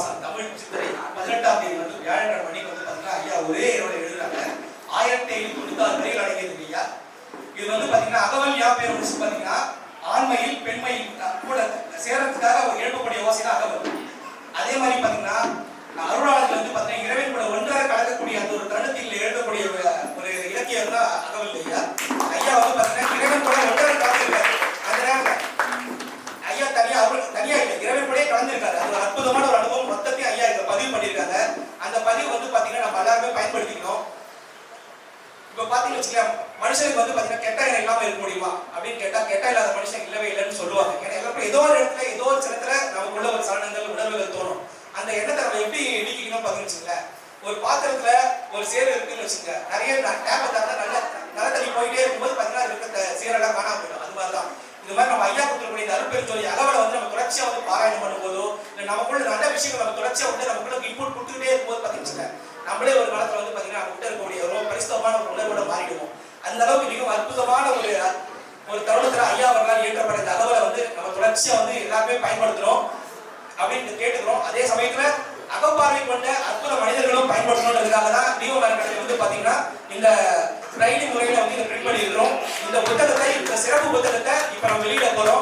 மாசம் தமிழ் சித்திரை பதினெட்டாம் தேதி வந்து வியாழக்கிழமை மணிக்கு வந்து பார்த்தீங்கன்னா ஐயா ஒரே என்னோட எழுதுறாங்க. ஆயிரத்தி ஐநூத்தி தொண்ணூத்தி வரையில் அடங்கியது ஐயா. இது வந்து பார்த்தீங்கன்னா அகவல் யாப்பேர் பாத்தீங்கன்னா ஆண்மையில் பெண்மையில் பதிவு வந்து பாத்தீங்கன்னா நம்ம எல்லாருமே பயன்படுத்திக்கணும் இப்ப பாத்தீங்கன்னு வச்சுக்கலாம் மனுஷனுக்கு வந்து பாத்தீங்கன்னா கெட்ட எண்ணம் இல்லாம இருக்க முடியுமா? அப்படின்னு கேட்டா கெட்ட இல்லாத மனுஷன் இல்லவே இல்லைன்னு சொல்லுவாங்க. ஏன்னா எல்லாரும் ஏதோ ஒரு இடத்துல ஏதோ ஒரு சிலத்துல நமக்குள்ள ஒரு சலனங்கள் உணர்வுகள் தோணும். அந்த எண்ணத்தை நம்ம எப்படி நீக்கிக்கணும் பாத்தீங்கன்னு ஒரு பாத்திரத்துல ஒரு சேரு இருக்குன்னு வச்சுங்க நிறைய டேப்பை திறந்தா நல்ல நல்ல தண்ணி போயிட்டே இருக்கும்போது பாத்தீங்கன்னா அது இருக்க சேரெல்லாம் காணாம போயிடும். அது மாதிரிதான். இந்த மாதிரி நம்ம ஐயா கொடுத்துருக்கூடிய இந்த அளவில் வந்து நம்ம தொடர்ச்சியா வந்து பாராயணம் பண்ணும்போதோ இல்ல நமக்குள்ள நல்ல விஷயங்கள் நம்ம தொடர்ச்சியா வந்து நமக்குள்ள இன்புட் கொடுத்துக்கிட்டே இருக்கும்போது பாத்தீங்கன்னா நம்மளே ஒரு காலத்துல வந்து பாத்தீங்கன்னா நம்ம கிட்ட இருக்கக்கூடிய பரிசுத்தமான ஒரு உணர்வோட மாறிடுவோம். அந்த அளவுக்கு மிகவும் அற்புதமான ஒரு ஒரு தருணத்துல ஐயா அவர்களால் இயற்றப்பட்ட இந்த அளவுல வந்து நம்ம தொடர்ச்சியா வந்து எல்லாருமே பயன்படுத்துறோம் அப்படின்னு கேட்டுக்கிறோம். அதே சமயத்துல அகப்பார்வை கொண்ட அற்புத மனிதர்களும் பயன்படுத்தணுன்றதுக்காக தான் தீப மரக்கடை வந்து பாத்தீங்கன்னா இந்த ரைடிங் முறையில வந்து இதை பிரிண்ட் பண்ணியிருக்கிறோம். இந்த